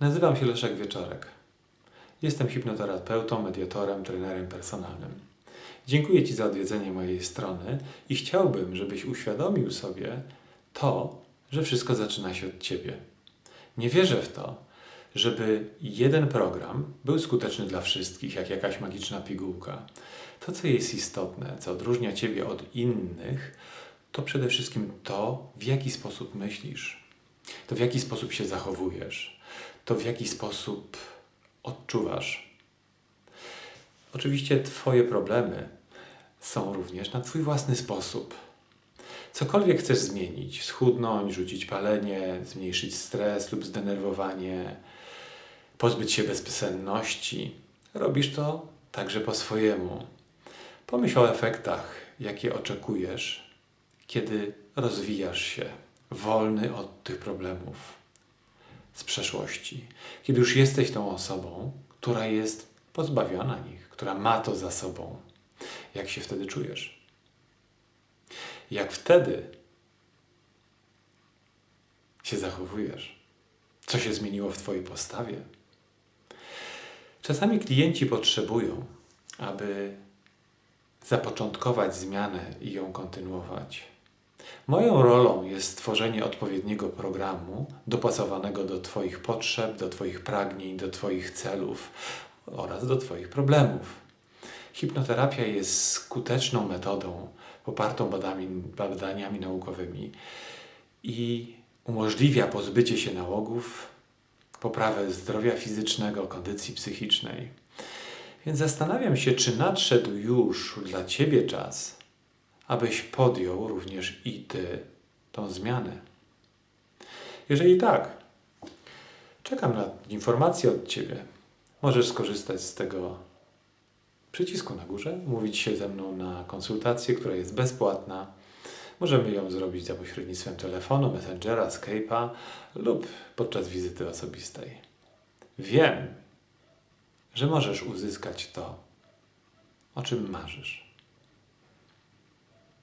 Nazywam się Leszek Wieczorek. Jestem hipnoterapeutą, mediatorem, trenerem personalnym. Dziękuję Ci za odwiedzenie mojej strony i chciałbym, żebyś uświadomił sobie to, że wszystko zaczyna się od Ciebie. Nie wierzę w to, żeby jeden program był skuteczny dla wszystkich, jak jakaś magiczna pigułka. To, co jest istotne, co odróżnia Ciebie od innych, to przede wszystkim to, w jaki sposób myślisz, to w jaki sposób się zachowujesz, to w jaki sposób odczuwasz. Oczywiście Twoje problemy są również na Twój własny sposób. Cokolwiek chcesz zmienić, schudnąć, rzucić palenie, zmniejszyć stres lub zdenerwowanie, pozbyć się bezsenności, robisz to także po swojemu. Pomyśl o efektach, jakie oczekujesz, kiedy rozwijasz się, wolny od tych problemów z przeszłości. Kiedy już jesteś tą osobą, która jest pozbawiona nich, która ma to za sobą. Jak się wtedy czujesz? Jak wtedy się zachowujesz? Co się zmieniło w Twojej postawie? Czasami klienci potrzebują, aby zapoczątkować zmianę i ją kontynuować. Moją rolą jest stworzenie odpowiedniego programu dopasowanego do Twoich potrzeb, do Twoich pragnień, do Twoich celów oraz do Twoich problemów. Hipnoterapia jest skuteczną metodą popartą badami, badaniami naukowymi i umożliwia pozbycie się nałogów, poprawę zdrowia fizycznego, kondycji psychicznej. Więc zastanawiam się, czy nadszedł już dla Ciebie czas, abyś podjął również i Ty tą zmianę. Jeżeli tak, czekam na informacje od Ciebie. Możesz skorzystać z tego przycisku na górze, mówić się ze mną na konsultację, która jest bezpłatna. Możemy ją zrobić za pośrednictwem telefonu, messengera, Skype'a lub podczas wizyty osobistej. Wiem, że możesz uzyskać to, o czym marzysz.